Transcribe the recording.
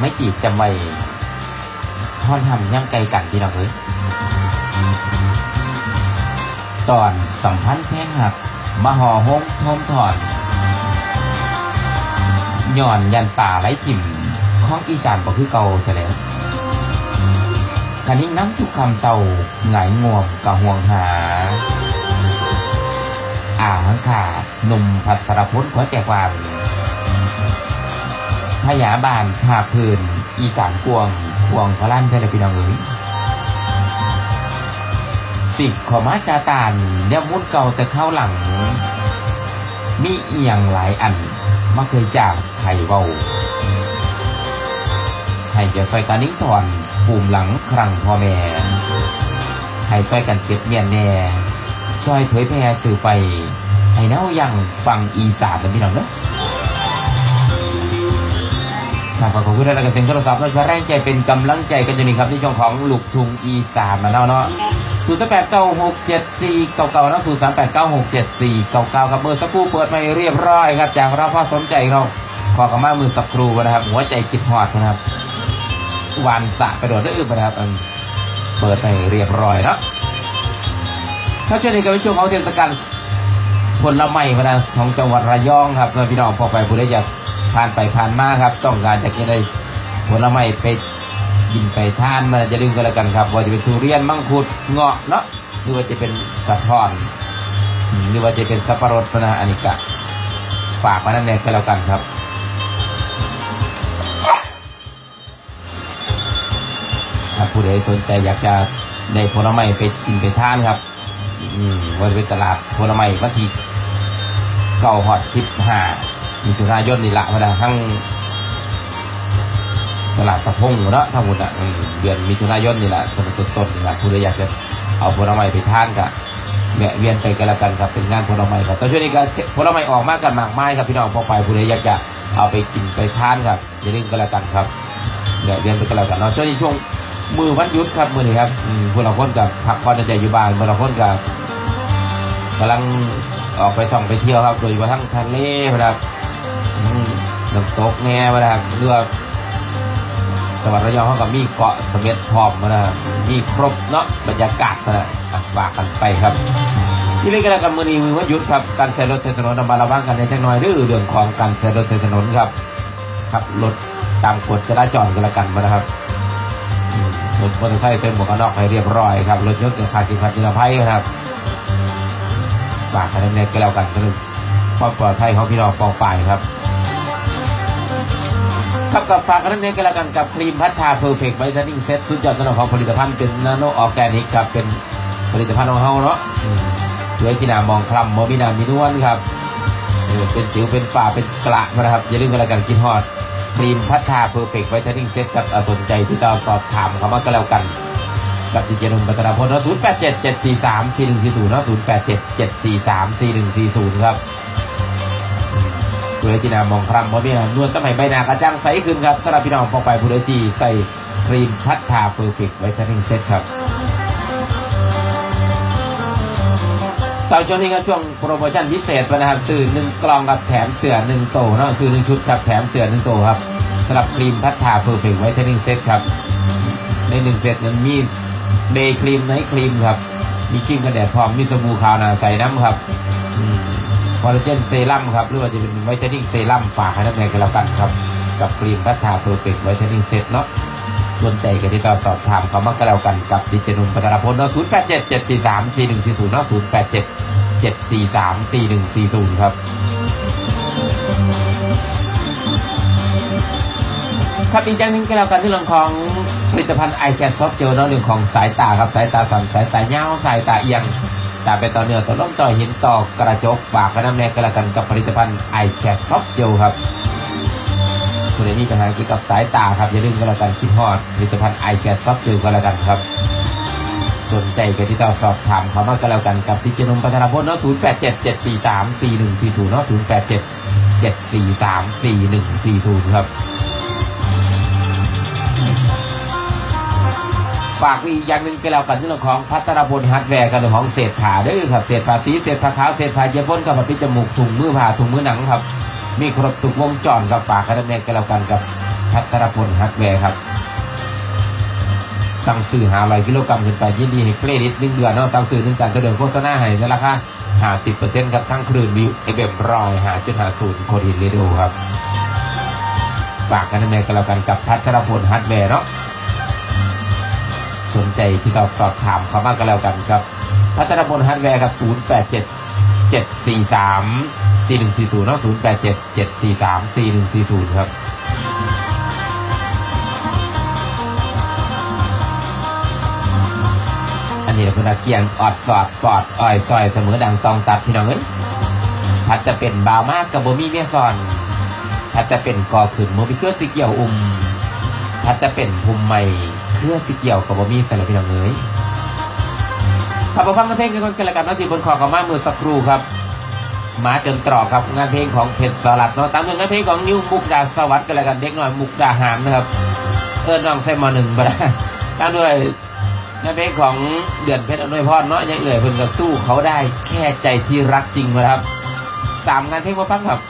ไม่จีจำไว้ท่อนทำย่างไกลกันพี่น้องเอ้ยตอนสัมพันธ์แพงหักมาห่อห้มทมถอนย่อนยันป่าไร้ทิ่มของอีสานบ่คือเก่าซะแล้วคันนี้น้ำทุกคำเตาหงายงวมกะห่วงหา อ่าหังขาหนุ่มพัทรพลหัวแจกวาน พยาบาลภาพื้น อีสานกวงกวงพระลั่นเทเลพี่น้องเอ๋ยสิกขอมาจาตานเนี่ยมุดเก่าแต่เข้าหลัง มีเอียงหลายอันมาเคยจากไข่เบาให้จะใส่การนิ้งถอนปุ่มหลังครั้งพ่อแม่ให้ซอยกันเก็บเมียนแน่ซอยเผยแพร่สื่อไป ให้เน่ายังฟังอีสานนะพี่น้องเนอะ ครับขอบคุณแล้วกันเสียงโทรศัพท์แล้วก็แรงใจเป็นกำลังใจกันอยู่นี่ครับที่ช่องของลูกทุงอีสานมาแล้วเนาะศูนย์แปดเก้าหกเจ็ดสี่เก้าเก้านะศูนย์สามแปดเก้าหกเจ็ดสี่เก้าเก้าครับมือสักครู่เปิดไม่เรียบร้อยครับ จากเราพ่อสนใจเราขอกระมามือสักครู่นะครับ หัวใจคิดหอดนะครับวานสะกระโดดได้อึบนะครับเปิดไปเรียบร้อยนะถ้าช่วงนี้ก็เป็นช่วงของเทศกาลผลไม้มานะของจังหวัดระยองครับพี่น้องพอไปผู้ใดอยาก ผ่านไปผ่านมาครับ ต้องการจะกินอะไรผลไม้ไปกินไปทานมาจะดึงกันแล้วกันครับว่าจะเป็นทุเรียนมังคุดเงาะเนาะหรือว่าจะเป็นกระท้อนหรือว่าจะเป็นสับปะรดนะอันนี้ก็ฝากมานั่นเองก็แล้วกันครับถ้าผู้ใดสนใจอยากจะได้ผลไม้ไปกินไปทานครับอืมวันเป็นตลาดผลไม้วันที่เก้าฮอดสิบห้า มิถุนายนนี่ละพอดาทั้งตลาดตะพงเนาะทั้งหมดอะเดือนมิถุนายนนี่แหละต้นต้นนี่แหละผู้ใดอยากจะเอาผลไม้ไปทานก็แวะเวียนไปกันละกันครับเป็นงานผลไม้ครับแต่ช่วงนี้ก็ผลไม้ออกมากกันมากมายครับพี่น้องพอไปผู้ใดอยากจะเอาไปกินไปทานครับอย่าลืมกันละกันครับแวะเวียนไปกันละกันเนาะช่วงนี้ช่วงมือวันยุดครับมือนี้ครับอืมพวกเราคนกับพักผ่อนใจอยู่บ้านพวกเราคนกับกำลังออกไปท่องไปเที่ยวครับ โดยเฉพาะทั้งทะเลนะครับ น้ำตกแง่นะครับเรือจังหวัดระยองเขากับมีเกาะเสม็ดพร้อมนะครับมีครบเนาะบรรยากาศนะอะฝากกันไปครับ ที่นี่ก็แล้วกันมือนี้มือวันหยุดครับการใช้รถใช้ถนนนำมาระวังกันในจังหน่อยเรื่องเรื่องของการใช้รถใช้ถนนครับขับรถตามกฎจราจรกันละกันนะครับรถมอเตอร์ไซค์เซ็นหมวกกันน็อกให้เรียบร้อยครับรถยนต์กับขาดกินขาดนิรภัยนะครับฝากกันในก็แล้วกันก็คือความปลอดภัยของพี่น้องกองฝ่ายครับ ครับกับฝากกันในก็แล้วกันกับครีมพัฒนาเพอร์เฟกต์ไวท์เทนนิ่งเซ็ตสุดยอดสำหรับของผลิตภัณฑ์เป็นนาโนออร์แกนิกครับเป็นผลิตภัณฑ์ของเฮาเนาะอืมด้วยที่นามองคลำมอบินามีนวลครับเป็นสิวเป็นฝ้าเป็นกระนะครับอย่าลืมกันล้วกันกินฮอดครีมพัฒนาเพอร์เฟกต์ไวท์เทนนิ่งเซ็ตกับสนใจที่เราสอบถามเขามาก็แล้วกันกับจิตเจนุมปัตนาพลศูนย์แปดเจ็ดเจ็ดสี่สามสี่หนึ่งสี่ศูนย์ศูนย์แปดเจ็ดเจ็ดสี่สามสี่หนึ่งสี่ศูนย์ครับ ผู้ใดที่นามองครำเพราะพี่นานวลตั้งใหม่ใบหน้ากระจ่างใสขึ้นครับสำหรับพี่น้องปองไปผู้ใดที่ใส่ครีมพัฒนาเพอร์เฟกต์ไวท์เทนนิ่งเซ็ตครับตอนช่วงนี้ก็ช่วงโปรโมชั่นพิเศษนะครับซื้อหนึ่งกล่องกับแถมเสื้อหนึ่งโตเนาะซื้อหนึ่งชุดครับแถมเสื้อหนึ่งโตครับสำหรับครีมพัฒนาเพอร์เฟกต์ไวท์เทนนิ่งเซ็ตครับในหนึ่งเซตนั้นมีเดย์ครีมไนท์ครีมครับมีครีมกันแดดพร้อมมีสบู่ขาวหนาใส่น้ำครับ อลลาเจนเซรั่มครับหรือว่าจะเป็นไวท์เทนนิ่งเซรั่มฝากให้นักเรียนกันแล้วกันครับ กับครีมพัฒนาเพอร์เฟกไวท์เทนนิ่งเซตเนาะส่วนใจกันที่เราสอบถามเขามาก็แล้วกันกับดิเจนุนพัฒนาพลเนาะศูนย์แปดเจ็ดเจ็ดสี่สามสี่หนึ่งสี่ศูนย์เนาะศูนย์แปดเจ็ดเจ็ดสี่สามสี่หนึ่งสี่ศูนย์ครับครับอีกอย่างหนึ่งก็แล้วกันที่เรื่องของผลิตภัณฑ์ไอแคสซอฟเจลเนาะเรื่องของสายตาครับสายตาสั่นสายตาเงาสายตาเอียง ตาเป็นต่อเนื้อต่อล่องต่อหินต่อกระจกฝากกระน้ำแนกก็แล้วกันกับผลิตภัณฑ์ไอแคสซอฟเจลครับคุณเอนี่ปัญหาเกี่ยวกับสายตาครับอย่าลืมก็แล้วกันคิดฮอดผลิตภัณฑ์ไอแคสซอฟเจลก็แล้วกันครับสนใจกันที่เราสอบถามเขามาก็แล้วกันกับที่เจนุมพัฒนาพลเนาะ0 8 7 7 4 3 4 1 4 0เนาะ0 8 7 7 4 3 4 1 4 0ครับ ฝากอีกอย่างหนึ่งก็แล้วกันที่เรื่องของพัฒนพลฮาร์ดแวร์กันเรื่องของเศษผ้าด้อครับเศษผ้าสีเศษผ้าขาวเศษผ้าเย็บพ้นกับผิดจมูกถุงมือผ้าถุงมือหนังครับ มีครบทุกวงจรกับฝากกันแน่ก็แล้วกันกับพัทรพลฮักแวร์ครับ สั่งซื้อหาร้อยกิโลกรัมขึ้นไปยินดีให้เครดิตหนึ่งเดือนเนาะสั่งซื้อหนึ่งการกระเดินโฆษณาให้ในราคาหาสิบเปอร์เซ็นต์ครับทั้งคลื่นวิวเอเบมรอยหาจุดหาศูนย์โคดินเรดิโอครับฝากกันในแม่กันแล้วกันกับพัทรพลฮักแวร์เนาะ สนใจที่เราสอบถามเขามากกันแล้วกันครับพัฒนพลฮาร์ดแวร์ครับ 0 8 7 7 4 3 4 1 4 0เนาะ0 8 7 7 4 3 4 1 4 0 ครับอันนี้เป็นอาเกียงออดสอดปอดอ่อยซอยเสมอดังตองตัดพี่น้องเอ้ยพัดจะเป็นบาวมากกับโบมี่เมียซอนพัดจะเป็นกอขึ้นโมบิเกอร์สีเกี่ยวอุ่มพัดจะเป็นภูมิใหม่ เครือสิเกี่ยวกับบะมี่ใส่ละพี่น้องเอ้ยขับฟังงานเพลงกันคนกันละกันนาที่บนคอกับมามือสักครู่ครับมาจนตรอกครับงานเพลงของเพชรสลัดเนาะตามด้วยงานเพลงของนิวมุกดาสวัสดิ์กันละกันเด็กหน่อยมุกดาหามนะครับ เออน้องใส่มอหนึ่งบ่ได้ตามด้วยงานเพลงของเดือนเพชรอนุยพรเนาะยังเอ่ยเพิ่นก็สู้เขาได้แค่ใจที่รักจริงนะครับสามงานเพลงมาฟังครับ